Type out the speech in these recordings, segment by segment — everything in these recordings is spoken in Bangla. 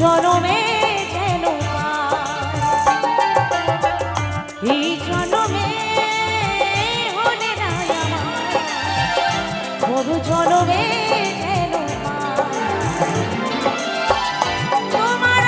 জনমে যেন। এই জনমে হলে না আমার পাই। তোমার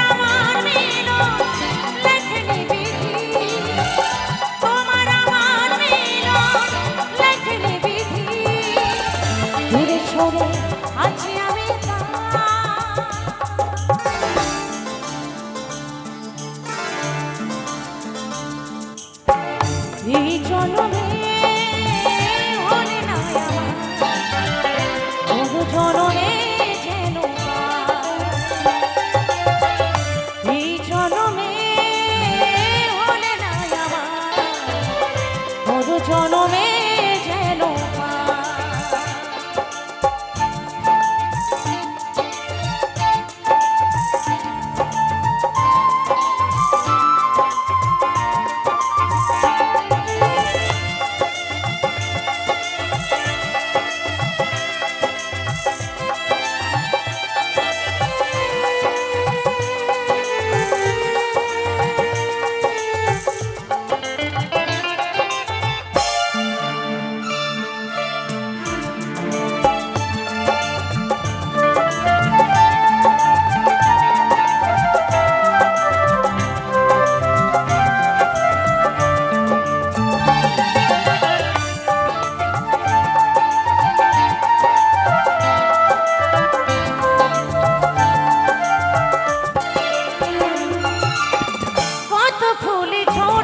ফুলি ঝড়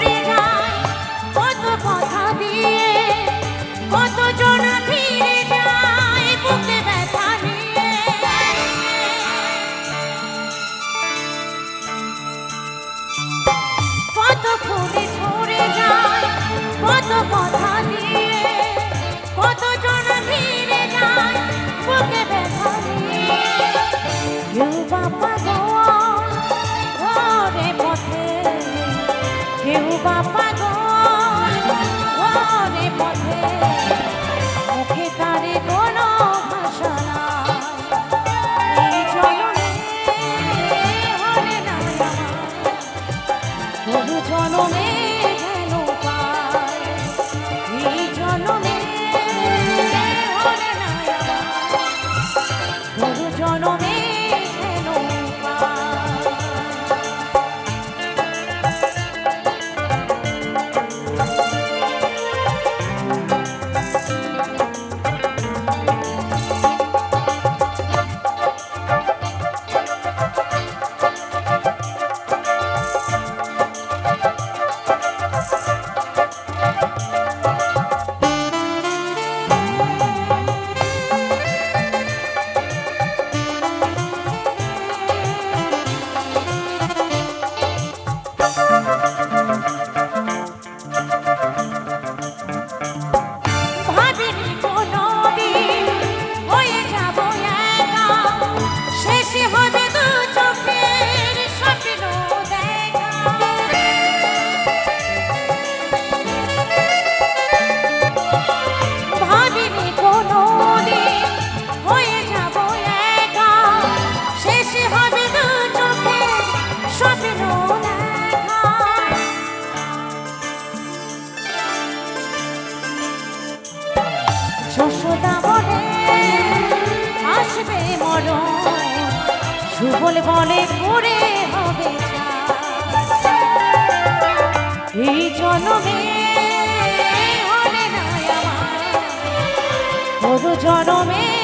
যুগল বলে পড়ে হবে এই জনমে হলে না আমার জনমে